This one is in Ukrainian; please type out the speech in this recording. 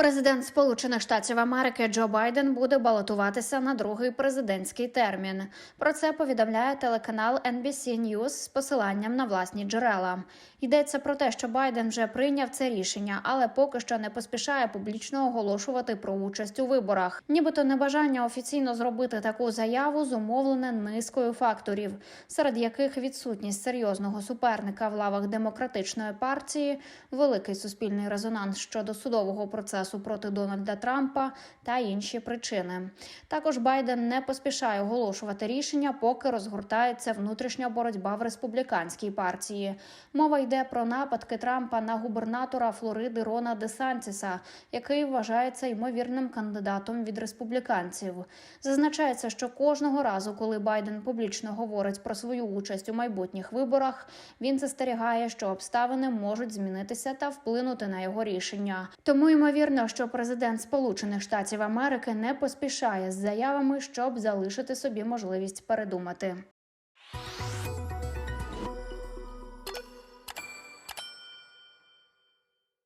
Президент Сполучених Штатів Америки Джо Байден буде балотуватися на другий президентський термін. Про це повідомляє телеканал NBC News з посиланням на власні джерела. Йдеться про те, що Байден вже прийняв це рішення, але поки що не поспішає публічно оголошувати про участь у виборах. Нібито небажання офіційно зробити таку заяву зумовлене низкою факторів, серед яких відсутність серйозного суперника в лавах демократичної партії, великий суспільний резонанс щодо судового процесу проти Дональда Трампа та інші причини. Також Байден не поспішає оголошувати рішення, поки розгортається внутрішня боротьба в республіканській партії. Мова йде про нападки Трампа на губернатора Флориди Рона Десантіса, який вважається ймовірним кандидатом від республіканців. Зазначається, що кожного разу, коли Байден публічно говорить про свою участь у майбутніх виборах, він застерігає, що обставини можуть змінитися та вплинути на його рішення. Тому ймовірно, що президент Сполучених Штатів Америки не поспішає з заявами, щоб залишити собі можливість передумати.